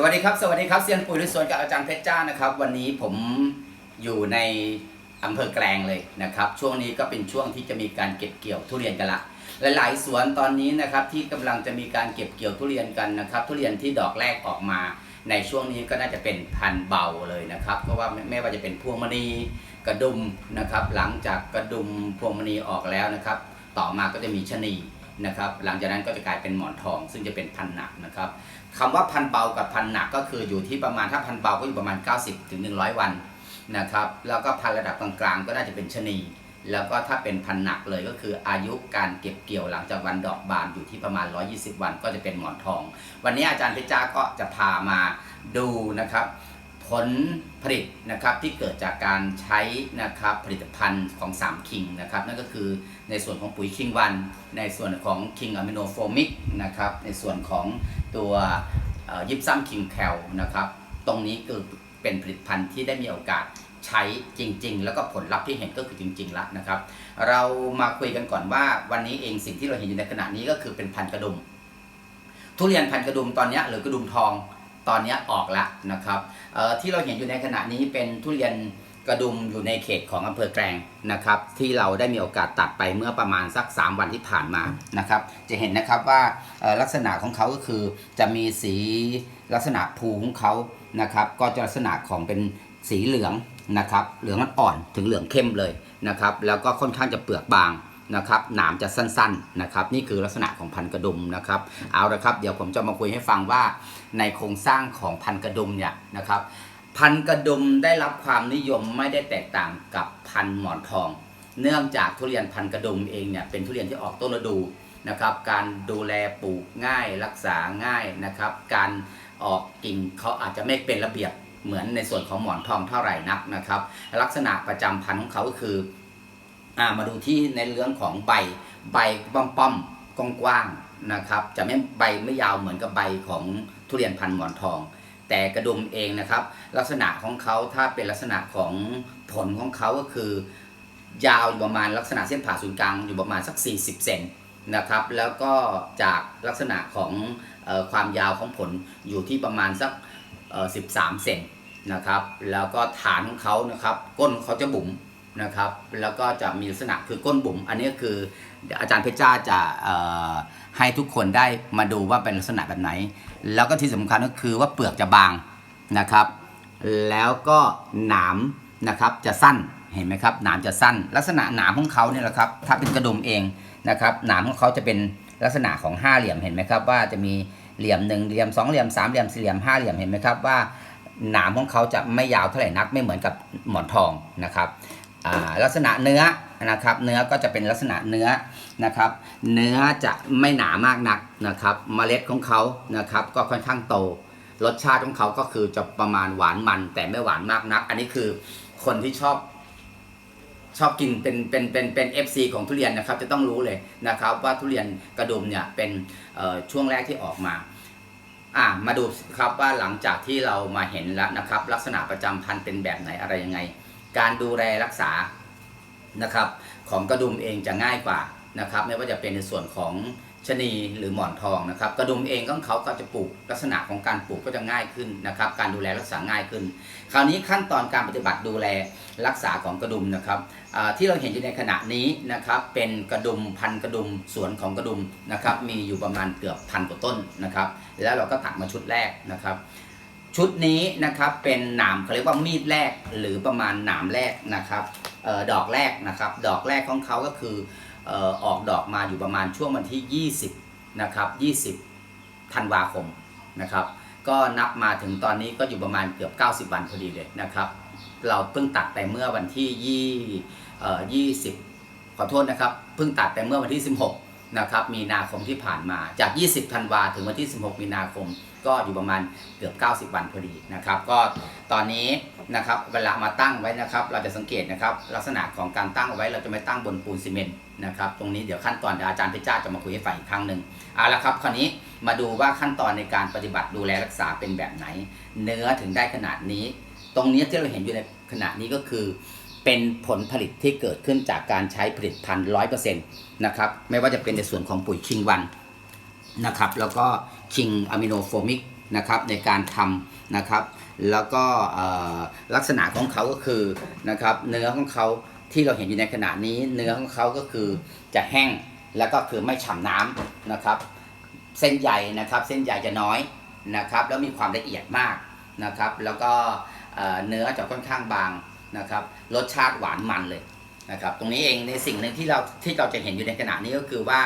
สวัสดีครับ สวัสดีครับเซียนปุ๋ยลุยสวนกับอาจารย์เพชรจ้านะครับ วันนี้ผมอยู่ในอำเภอแกลงเลยนะครับ ช่วงนี้ก็เป็นช่วงที่จะมีการเก็บเกี่ยวทุเรียนกันละหลายๆสวนตอนนี้นะครับที่กำลังจะมีการเก็บเกี่ยวทุเรียนกันนะครับ ทุเรียนที่ดอกแรกออกมา ในช่วงนี้ก็น่าจะเป็นพันเบาเลยนะครับเพราะว่าไม่ไม่ว่าจะเป็นพวงมณีกระดุมนะครับ หลังจากกระดุมพวงมณีออกแล้วนะครับ ต่อมาก็จะมีชะนี นะครับหลังจากนั้นก็จะกลายเป็นหมอนทอง ซึ่งจะเป็นพันหนักนะครับคำว่าพันเบากับพันหนักก็คืออยู่ที่ประมาณถ้าพันเบาก็อยู่ประมาณ 90ถึง100วันนะครับแล้วก็พันระดับกลางๆ ก็น่าจะเป็นชนี แล้วก็ถ้าเป็นพันหนักเลยก็คืออายุการเก็บเกี่ยวหลังจากวันดอกบานอยู่ที่ประมาณ 120 วันก็จะเป็นหมอนทอง วันนี้อาจารย์เพชรจ้าก็จะพามาดูนะครับ ผลผลิตนะครับที่เกิดจากการใช้นะครับผลิตภัณฑ์ของ 3 คิงนะครับนั่นก็คือในส่วนของปุ๋ยคิงวัน ในส่วนของคิงอะมิโนโฟมิกนะครับในส่วนของตัวยิปซัมคิงแคลนะครับตรงนี้คือเป็นผลิตภัณฑ์ที่ได้มีโอกาสใช้จริง ๆ แล้วก็ผลลัพธ์ที่เห็นก็คือจริงๆแล้วนะครับ เรามาคุยกันก่อนว่าวันนี้เองสิ่งที่เราเห็นอยู่ในขณะนี้ก็คือเป็นพันกระดุม ทุเรียนพันกระดุมตอนนี้หรือกระดุมทอง ตอนนี้ออกแล้วนะครับที่เราเห็นอยู่ในขณะนี้เป็นทุเรียนกระดุมอยู่ในเขตของอำเภอแกลงนะครับ ที่เราได้มีโอกาสตัดไปเมื่อประมาณสัก 3 วันที่ผ่านมานะครับ จะเห็นนะครับว่าลักษณะของเขาก็คือจะมีสีลักษณะภูของเขานะครับ ก็จะลักษณะของเป็นสีเหลืองนะครับ เหลืองอ่อนถึงเหลืองเข้มเลยนะครับ แล้วก็ค่อนข้างจะเปลือกบาง นะครับหนามจะสั้นๆนะครับนี่คือลักษณะของพันกระดุมนะครับเอาละครับเดี๋ยวผมจะมาคุยให้ฟังว่าในโครงสร้างของพันกระดุมเนี่ยนะครับพันกระดุมได้รับความนิยมไม่ได้แตกต่างกับพันหมอนทอง เนื่องจากทุเรียนพันกระดุมเองเนี่ยเป็นทุเรียนที่ออกต้นฤดูนะครับการดูแลปลูกง่ายรักษาง่ายนะครับการออกกิ่งเขาอาจจะไม่เป็นระเบียบเหมือนในส่วนของหมอนทองเท่าไหร่นักนะครับ ลักษณะประจำพันธุ์ของเขาก็คือ อ่ามาดูที่ในเรื่องของใบใบป้อมป้อมกว้างๆนะครับ จะไม่ใบไม่ยาวเหมือนกับใบของทุเรียนพันหมอนทอง แต่กระดุมเองนะครับ ลักษณะของเขาถ้าเป็นลักษณะของผลของเขาก็คือ ยาวอยู่ประมาณลักษณะเส้นผ่าศูนย์กลางอยู่ประมาณสัก 40 เซนนะครับ แล้วก็จากลักษณะของออความยาวของผลอยู่ที่ประมาณสัก13 เซนนะครับ แล้วก็ฐานของเขานะครับ ก้นเขาจะบุ๋ม นะครับ แล้วก็จะมีลักษณะคือก้นบุ๋ม อันนี้คืออาจารย์เพชรจ้าจะให้ทุกคนได้มาดูว่าเป็นลักษณะแบบไหน แล้วก็ที่สำคัญก็คือว่าเปลือกจะบางนะครับ แล้วก็หนามนะครับจะสั้นเห็นไหมครับหนามจะสั้น ลักษณะหนามของเขาเนี่ยแหละครับถ้าเป็นกระดุมเองนะครับหนามของเขาจะเป็นลักษณะของห้าเหลี่ยมเห็นไหมครับ ว่าจะมีเหลี่ยมหนึ่งเหลี่ยมสองเหลี่ยมสามเหลี่ยมสี่เหลี่ยมห้าเหลี่ยมเห็นไหมครับว่าหนามของเขาจะไม่ยาวเท่าไหร่นักไม่เหมือนกับหมอนทองนะครับ ลักษณะเนื้อนะครับ เนื้อก็จะเป็นลักษณะเนื้อนะครับ เนื้อจะไม่หนามากนักนะครับเมล็ดของเขานะครับ ก็ค่อนข้างโต รสชาติของเขาก็คือจะประมาณหวานมัน แต่ไม่หวานมากนัก อันนี้คือคนที่ชอบชอบกินเป็นเป็นเป็นเป็น FC ของทุเรียนนะครับ จะต้องรู้เลยนะครับ ว่าทุเรียนกระดุมเนี่ยเป็นช่วงแรกที่ออกมาอ่ามาดูครับว่าหลังจากที่เรามาเห็นแล้วนะครับ ลักษณะประจำพันธุ์เป็นแบบไหนอะไรยังไง การดูแลรักษานะครับของกระดุมเองจะง่ายกว่านะครับ ไม่ว่าจะเป็นในส่วนของชนีหรือหมอนทองนะครับ กระดุมเองของเขาก็จะปลูกลักษณะของการปลูกก็จะง่ายขึ้นนะครับ การดูแลรักษาง่ายขึ้น คราวนี้ขั้นตอนการปฏิบัติดูแลรักษาของกระดุมนะครับที่เราเห็นอยู่ในขณะนี้นะครับเป็นกระดุมพันกระดุมสวนของกระดุมนะครับมีอยู่ประมาณเกือบพันกว่าต้นนะครับ แล้วเราก็ตัดมาชุดแรกนะครับ ชุดนี้นะครับเป็นหนามเขาเรียกว่ามีดแรกหรือประมาณหนามแรกนะครับออดอกแรกนะครับ ดอกแรกของเขาก็คือออออกดอกมาอยู่ประมาณช่วงวันที่ 20นะครับ20ธันวาคมนะครับ ก็นับมาถึงตอนนี้ก็อยู่ประมาณเกือบ 90 วันพอดีเลยนะครับ เราเพิ่งตัดไปเมื่อวันที่20เอ่อ20 ขอโทษนะครับ เพิ่งตัดไปเมื่อวันที่ 16นะครับมีนาคมที่ผ่านมาจาก 20ธันวาถึงวันที่ 16 มีนาคม ก็อยู่ประมาณเกือบ 90 วันพอดีนะครับ ก็ตอนนี้นะครับเวลามาตั้งไว้นะครับ เราจะสังเกตนะครับ ลักษณะของการตั้งเอาไว้เราจะไม่ตั้งบนปูนซีเมนต์นะครับตรงนี้เดี๋ยวขั้นตอนอาจารย์พชรจ้าจะมาคุยให้ฟังอีกครั้งหนึ่งเอาละครับ คราวนี้มาดูว่าขั้นตอนในการปฏิบัติดูแลรักษาเป็นแบบไหน เนื้อถึงได้ขนาดนี้ ตรงนี้ที่เราเห็นอยู่ในขณะนี้ก็คือเป็นผลผลิตที่เกิดขึ้นจากการใช้ผลิตภัณฑ์ร้อยเปอร์เซ็นต์นะครับไม่ว่าจะเป็นในส่วนของปุ๋ยคิงวันนะครับแล้วก็ คิงอะมิโนโฟมิกนะครับในการทำนะครับ แล้วก็ลักษณะของเขาก็คือนะครับเนื้อของเขาที่เราเห็นอยู่ในขณะนี้ เนื้อของเขาก็คือจะแห้งแล้วก็คือไม่ฉ่ำน้ำนะครับ เส้นใยนะครับเส้นใยจะน้อยนะครับ แล้วมีความละเอียดมากนะครับ แล้วก็เนื้อจะค่อนข้างบางนะครับ รสชาติหวานมันเลย นะครับตรงนี้เองในสิ่งหนึ่งที่เราที่เราจะเห็นอยู่ในขณะนี้ก็คือว่า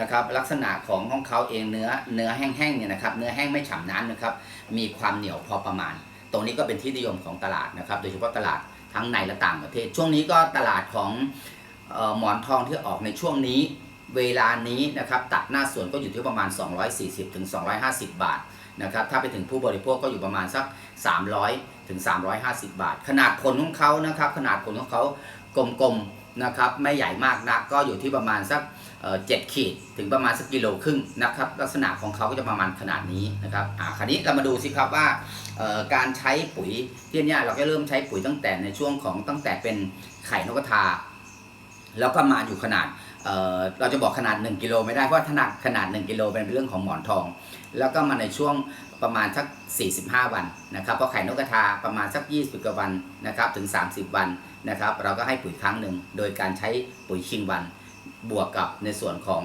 นะครับลักษณะของของเขาเองเนื้อเนื้อแห้งๆเนี่ยนะครับเนื้อแห้งไม่ฉ่ำน้ำนะครับมีความเหนียวพอประมาณ ตรงนี้ก็เป็นที่นิยมของตลาดนะครับโดยเฉพาะตลาดทั้งในและต่างประเทศ ช่วงนี้ก็ตลาดของออหมอนทองที่ออกในช่วงนี้เวลานี้นะครับตัดหน้าส่วนก็อยู่ที่ประมาณ 240ถึง250 บาทนะครับถ้าไปถึงผู้บริโภคก็อยู่ประมาณสัก 300ถึง350 บาท ขนาดผลของเขานะครับขนาดผลของเขา กลมๆนะครับไม่ใหญ่มากนักก็อยู่ที่ประมาณสักเอ่อ7ขีดถึงประมาณสักกิโลครึ่งนะครับลักษณะของเขาก็จะประมาณขนาดนี้นะครับอ่าคราวนี้เรามาดูสิครับว่าการใช้ปุ๋ยที่นี่เราก็เริ่มใช้ปุ๋ยตั้งแต่ในช่วงของตั้งแต่เป็นไข่นกกระทา แล้วก็มาอยู่ขนาดเเราจะบอกขนาด 1กิโลไม่ได้เพราะว่าขนาดขนาด 1กิโลเป็นเรื่องของหมอนทอง แล้วก็มาในช่วงประมาณสัก 45 วันนะครับเพราะไข่นกกระทาประมาณสัก 20กว่าวันนะครับถึง 30 วัน นะครับ เราก็ให้ปุ๋ยครั้งหนึ่งโดยการใช้ปุ๋ยคิงวัน บวกกับในส่วนของ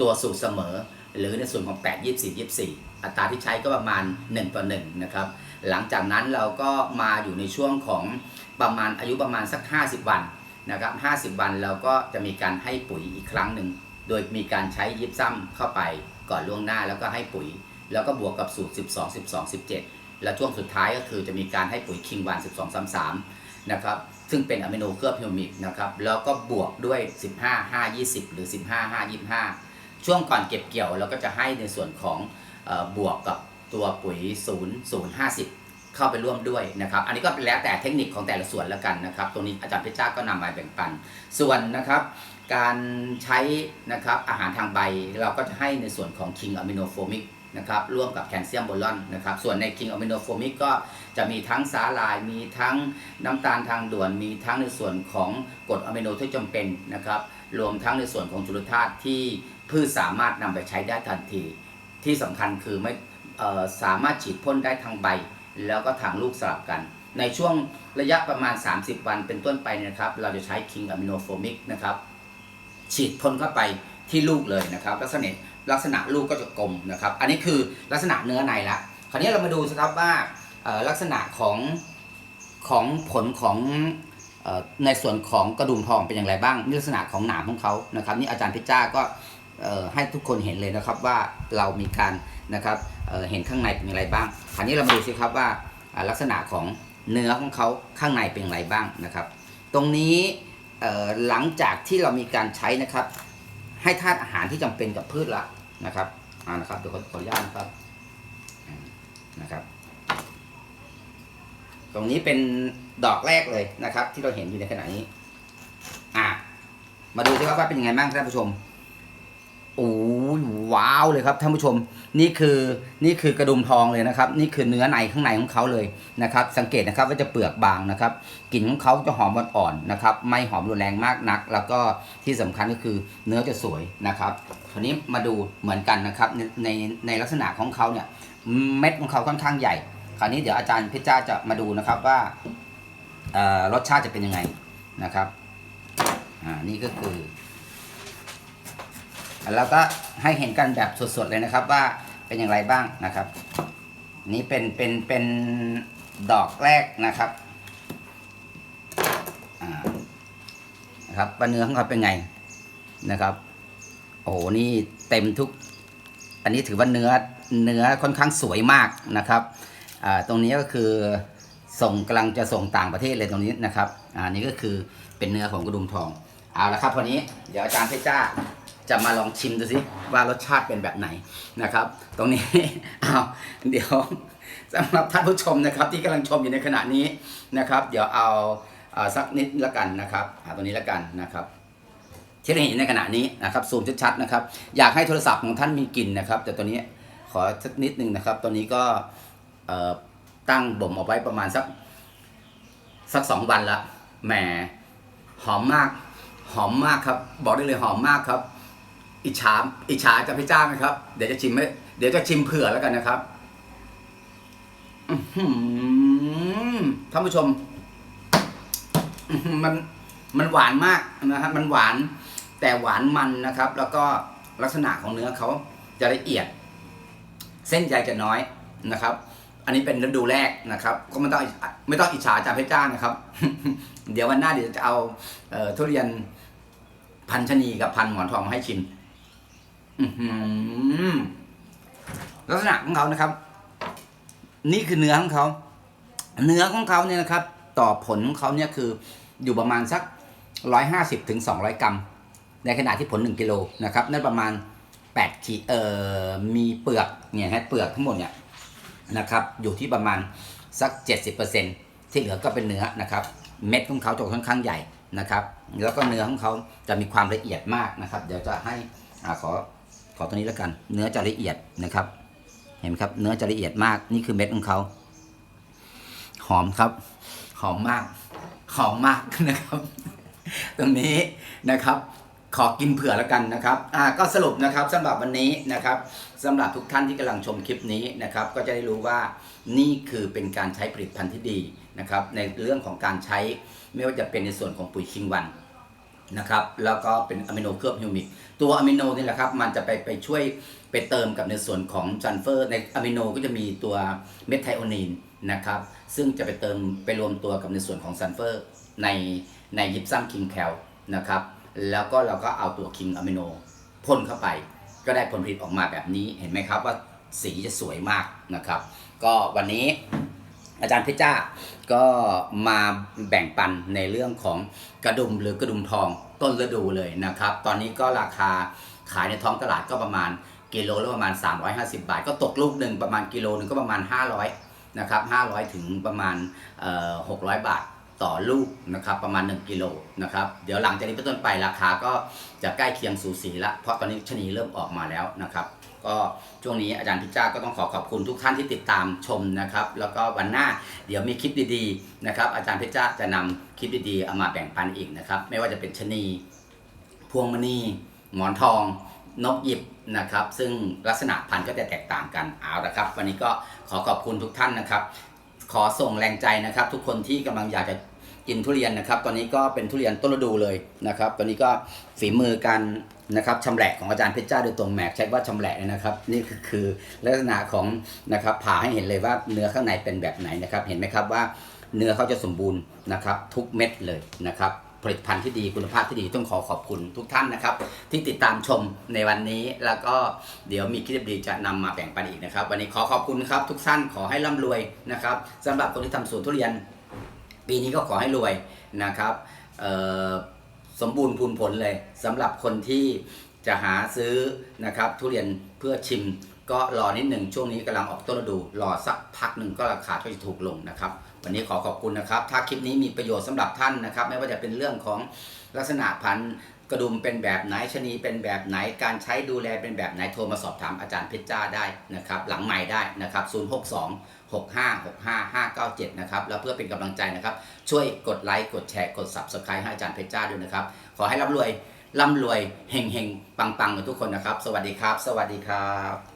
ตัวสูตรเสมอ หรือในส่วนของ 8 24 24 อัตราที่ใช้ก็ประมาณ 1 ต่อ1นะครับหลังจากนั้นเราก็มาอยู่ในช่วงของประมาณอายุประมาณสัก 50 วันนะครับ50 วันเราก็จะมีการให้ปุ๋ยอีกครั้งหนึ่งโดยมีการใช้ยิบซ้ำเข้าไปก่อนล่วงหน้าแล้วก็ให้ปุ๋ย แล้วก็บวกกับสูตร 12 12 17 และช่วงสุดท้ายก็คือจะมีการให้ปุ๋ยคิงวัน 12 33 นะครับซึ่งเป็นอะมิโนเคลือบฮิวมิกนะครับแล้วก็บวกด้วย 15 5 20 หรือ 15 5 25 ช่วงก่อนเก็บเกี่ยวเราก็จะให้ในส่วนของออบวกกับตัวปุ๋ย 0 0 50 เข้าไปร่วมด้วยนะครับอันนี้ก็แล้วแต่เทคนิคของแต่ละส่วนแล้วกันนะครับตรงนี้อาจารย์เพชรจ้าก็นำมาแบ่งปัน ส่วนนะครับการใช้นะครับอาหารทางใบเราก็จะให้ในส่วนของ King Amino Formic นะครับร่วมกับแคลเซียมโบลอนนะครับส่วนใน King Amino Formic ก็จะมีทั้งสาลาย มีทั้งน้ำตาลทางด่วน มีทั้งในส่วนของกรดอะมิโนที่จำเป็นนะครับรวมทั้งในส่วนของจุลธาตุที่พืชสามารถนำไปใช้ได้ทันที ที่สำคัญคือไม่สามารถฉีดพ่นได้ทางใบ แล้วก็ทางลูกสลับกัน ในช่วงระยะประมาณ 30 วันเป็นต้นไปนะครับเราจะใช้ King Amino Formic นะครับฉีดพ่นเข้าไปที่ลูกเลยนะครับลักษณะ ลักษณะลูกก็จะกลมนะครับ อันนี้คือลักษณะเนื้อในละ คราวนี้เรามาดูสิครับว่าลักษณะของของผลของออในส่วนของกระดุมทองเป็นอย่างไรบ้างลักษณะของหนามของเขานะครับ นี่อาจารย์พิจ้าก็ให้ทุกคนเห็นเลยนะครับว่าเรามีการนะครับเเห็นข้างในเป็นอย่างไรบ้าง คราวนี้เรามาดูสิครับว่าลักษณะของเนื้อของเขาข้างในเป็นอย่างไรบ้างนะครับ ตรงนี้หลังจากที่เรามีการใช้นะครับ ให้ธาตุอาหารที่จำเป็นกับพืชละนะครับอ่านะครับเดี๋ยวขออนุญาตนะครับนะครับ ตรงนี้เป็นดอกแรกเลยนะครับ ที่เราเห็นอยู่ในขณะนี้ อะมาดูสิครับว่าเป็นยังไงบ้างท่านผู้ชม โอ้ว้าวเลยครับท่านผู้ชมนี่คือนี่คือกระดุมทองเลยนะครับ นี่คือเนื้อในข้างในของเขาเลยนะครับ สังเกตนะครับว่าจะเปลือกบางนะครับกลิ่นของเขาจะหอมอ่อนๆนะครับ ไม่หอมรุนแรงมากนัก แล้วก็ที่สำคัญก็คือเนื้อจะสวยนะครับคราวนี้มาดูเหมือนกันนะครับในในในลักษณะของเขาเนี่ยเม็ดของเขาค่อนข้างใหญ่ คราวนี้เดี๋ยวอาจารย์เพชรจ้าจะมาดูนะครับว่ารสชาติจะเป็นยังไงนะครับอ่านี่ก็คือ แล้วก็ให้เห็นกันแบบสดๆเลยนะครับว่าเป็นอย่างไรบ้างนะครับ นี่เป็นเป็นเป็นดอกแรกนะครับอ่านะครับว่าเนื้อของเขาเป็นไงนะครับ โอ้โหนี่เต็มทุก อันนี้ถือว่าเนื้อเนื้อค่อนข้างสวยมากนะครับอ่าตรงนี้ก็คือส่งกำลังจะส่งต่างประเทศเลยตรงนี้นะครับอ่านี่ก็คือเป็นเนื้อของกระดุมทอง เอาละครับวันนี้เดี๋ยวอาจารย์เพชรจ้า จะมาลองชิมดูสิว่ารสชาติเป็นแบบไหนนะครับ ตรงนี้เอาเดี๋ยวสำหรับท่านผู้ชมนะครับ ที่กำลังชมอยู่ในขณะนี้นะครับ เดี๋ยวเอาสักนิดละกันนะครับเอาตรงนี้ละกันนะครับที่เราเห็นในขณะนี้นะครับซูมชัดๆนะครับ อยากให้โทรศัพท์ของท่านมีกลิ่นนะครับ แต่ตัวนี้ขอสักนิดหนึ่งนะครับ ตัวนี้ก็ตั้งบ่มเอาไว้ประมาณสักสักสองวันละแหมหอมมาก หอมมากครับ บอกได้เลยหอมมากครับ อิจฉาอิจฉาจะพี่จ้าไหมครับ เดี๋ยวจะชิมไม่เดี๋ยวจะชิมเผื่อแล้วกันนะครับท่านผู้ชม มันมันหวานมากนะครับมันหวาน แต่หวานมันนะครับ แล้วก็ลักษณะของเนื้อเขาจะละเอียด เส้นใยจะน้อยนะครับ อันนี้เป็นฤดูแรกนะครับ ก็ไม่ต้องไม่ต้องอิจฉาจาเพชรจ้านะครับ เดี๋ยววันหน้าเดี๋ยวจะเอาเอ่อทุเรียนพันชนีกับพันหมอนทองมาให้ชิม ลักษณะของเขานะครับ นี่คือเนื้อของเขา เนื้อของเขาเนี่ยนะครับ ต่อผลของเขาเนี่ยคืออยู่ประมาณสักร้อยห้าสิบถึงสองร้อยกรัม ในขณะที่ผลหนึ่งกิโลนะครับนั่นประมาณแปดขีดเอ่อมีเปลือกเนี่ยฮะเปลือกทั้งหมดเนี่ยนะครับ อยู่ที่ประมาณสัก70%ที่เหลือก็เป็นเนื้อนะครับ เม็ดของเขาจะค่อนข้างใหญ่นะครับ แล้วก็เนื้อของเขาจะมีความละเอียดมากนะครับ เดี๋ยวจะให้อาขอ อตัวนี้แล้วกัน เนื้อจะละเอียดนะครับ เห็นไหมครับเนื้อจะละเอียดมากนี่คือเม็ดของเขาหอมครับ หอมมาก หอมมากนะครับ ตรงนี้นะครับ ขอกินเผื่อแล้วกันนะครับอ่าก็สรุปนะครับสำหรับวันนี้นะครับสำหรับทุกท่านที่กำลังชมคลิปนี้นะครับ ก็จะได้รู้ว่านี่คือเป็นการใช้ผลิตภัณฑ์ที่ดีนะครับ ในเรื่องของการใช้ไม่ว่าจะเป็นในส่วนของปุ๋ยคิงวัน นะครับแล้วก็เป็นอะมิโนเคลือบฮิวมิกตัวอะมิโนนี่แหละครับมันจะไปไปช่วยไปเติมกับในส่วนของซัลเฟอร์ในอะมิโนก็จะมีตัวเมทไทโอนีนนะครับซึ่งจะไปเติมไปรวมตัวกับในส่วนของซัลเฟอร์ในในยิปซัมคิงแคลนะครับแล้วก็เราก็เอาตัวคิงอะมิโนพ่นเข้าไป ก็ได้ผลผลิตออกมาแบบนี้เห็นไหมครับว่าสีจะสวยมากนะครับ ก็วันนี้ อาจารย์เพชรจ้าก็มาแบ่งปันในเรื่องของกระดุมหรือกระดุมทองต้นฤดูเลยนะครับ ตอนนี้ก็ราคาขายในท้องตลาดก็ประมาณกิโลละประมาณ 350 บาท ก็ตกลูกหนึ่งประมาณกิโลหนึ่งก็ประมาณ 500นะครับ500 ถึงประมาณเอ่อ600 บาทต่อลูกนะครับประมาณ 1กิโลนะครับเดี๋ยวหลังจากนี้เป็นต้นไปราคาก็จะใกล้เคียงสูสีละเพราะตอนนี้ชะนีเริ่มออกมาแล้วนะครับ ก็ช่วงนี้อาจารย์พิจ้าก็ต้องขอขอบคุณทุกท่านที่ติดตามชมนะครับ แล้วก็วันหน้าเดี๋ยวมีคลิปดีๆนะครับ อาจารย์พชรจ้าจะนำคลิปดีๆเอามาแบ่งปันอีกนะครับ ไม่ว่าจะเป็นชะนีพวงมณีหมอนทองนกหยิบนะครับ ซึ่งลักษณะพันธุ์ก็จะแตกต่างกันเอาละครับ วันนี้ก็ขอขอบคุณทุกท่านนะครับ ขอส่งแรงใจนะครับ ทุกคนที่กำลังอยากจะ กินทุเรียนนะครับ ตอนนี้ก็เป็นทุเรียนต้นฤดูเลยนะครับ ตอนนี้ก็ฝีมือการนะครับชำแหละของอาจารย์เพชรจ้าโดยตรงแมกใช้ว่าชำแหละเลยนะครับ นี่คือคือลักษณะของนะครับผ่าให้เห็นเลยว่าเนื้อข้างในเป็นแบบไหนนะครับ เห็นไหมครับว่าเนื้อเขาจะสมบูรณ์นะครับ ทุกเม็ดเลยนะครับผลิตภัณฑ์ที่ดีคุณภาพที่ดีต้องขอขอบคุณทุกท่านนะครับ ที่ติดตามชมในวันนี้แล้วก็เดี๋ยวมีคลิปดีจะนำมาแบ่งปันอีกนะครับ วันนี้ขอขอบคุณครับทุกท่านขอให้ร่ำรวยนะครับสำหรับคนที่ทำสวนทุเรียน ปีนี้ก็ขอให้รวยนะครับสมบูรณ์พูนผลเลยสำหรับคนที่จะหาซื้อนะครับทุเรียนเพื่อชิมก็รอนิดหนึ่งช่วงนี้กำลังออกต้นฤดู รอสักพักหนึ่งก็ราคาก็จะถูกลงนะครับ วันนี้ขอขอบคุณนะครับ ถ้าคลิปนี้มีประโยชน์สำหรับท่านนะครับ ไม่ว่าจะเป็นเรื่องของลักษณะพันธุ์ กระดุมเป็นแบบไหนชนีเป็นแบบไหนการใช้ดูแลเป็นแบบไหนโทรมาสอบถามอาจารย์เพชรจ้าได้นะครับหลังใหม่ได้นะครับ 062 6565597 นะครับแล้วเพื่อเป็นกำลังใจนะครับ ช่วยกดไลค์กดแชร์กด Subscribe ให้อาจารย์เพชรจ้าด้วยนะครับ ขอให้ร่ำรวยร่ำรวยเฮงเฮงปังปังกันทุกคนนะครับ สวัสดีครับ สวัสดีครับ